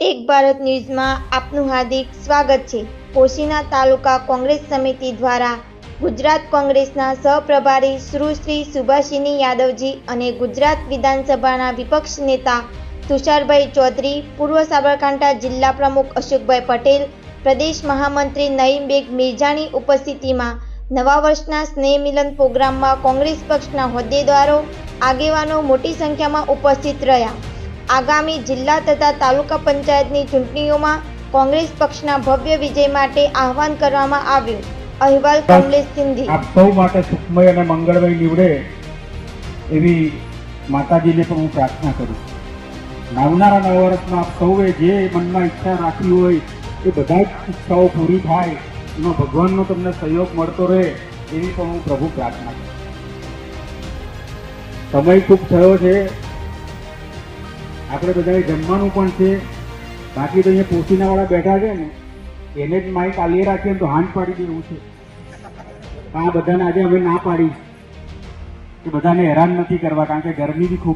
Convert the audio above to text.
એક ભારત ન્યૂઝમાં આપનું હાર્દિક સ્વાગત છે. કોશીના તાલુકા કોંગ્રેસ સમિતિ દ્વારા ગુજરાત કોંગ્રેસના સહપ્રભારી સુશ્રી સુભાષિની યાદવજી અને ગુજરાત વિધાનસભાના વિપક્ષ નેતા તુષારભાઈ ચૌધરી, પૂર્વ સાબરકાંઠા જિલ્લા પ્રમુખ અશોકભાઈ પટેલ, પ્રદેશ મહામંત્રી નઈમબેગ મિર્જાની ઉપસ્થિતિમાં નવા વર્ષના સ્નેહ મિલન પ્રોગ્રામમાં કોંગ્રેસ પક્ષના હોદ્દેદારો, આગેવાનો મોટી સંખ્યામાં ઉપસ્થિત રહ્યા. આગામી જિલ્લા તથા તાલુકા પંચાયતની ચૂંટણીઓમાં કોંગ્રેસ પક્ષના ભવ્ય વિજય માટે આહવાન કરવામાં આવ્યું. અહેવાલ કમલેશ સિંધી. આપ સૌ માટે સુખમય અને મંગળમય નીવડે એવી માતાજીને પણ હું પ્રાર્થના કરું આવનારા નવા વર્ષમાં આપ સૌએ જે મનમાં ઈચ્છા રાખી હોય એ બધા જ ઈચ્છાઓ પૂરી થાય એનો ભગવાનનો તમને સહયોગ મળતો રહે એવી પણ હું પ્રભુ પ્રાર્થના કરું સમય ખૂબ થયો છે. આપણે બધાએ જમવાનું પણ છે. બાકી તો અહીંયા પોસીનાવાળા બેઠા છે ને, એને જ માઇક આલીએ રાખીએ તો હાંડ પાડી દેવું છે. આ બધાને આજે અમે ના પાડી. કે બધાને હેરાન નથી કરવા, કારણ કે ગરમી બી ખૂબ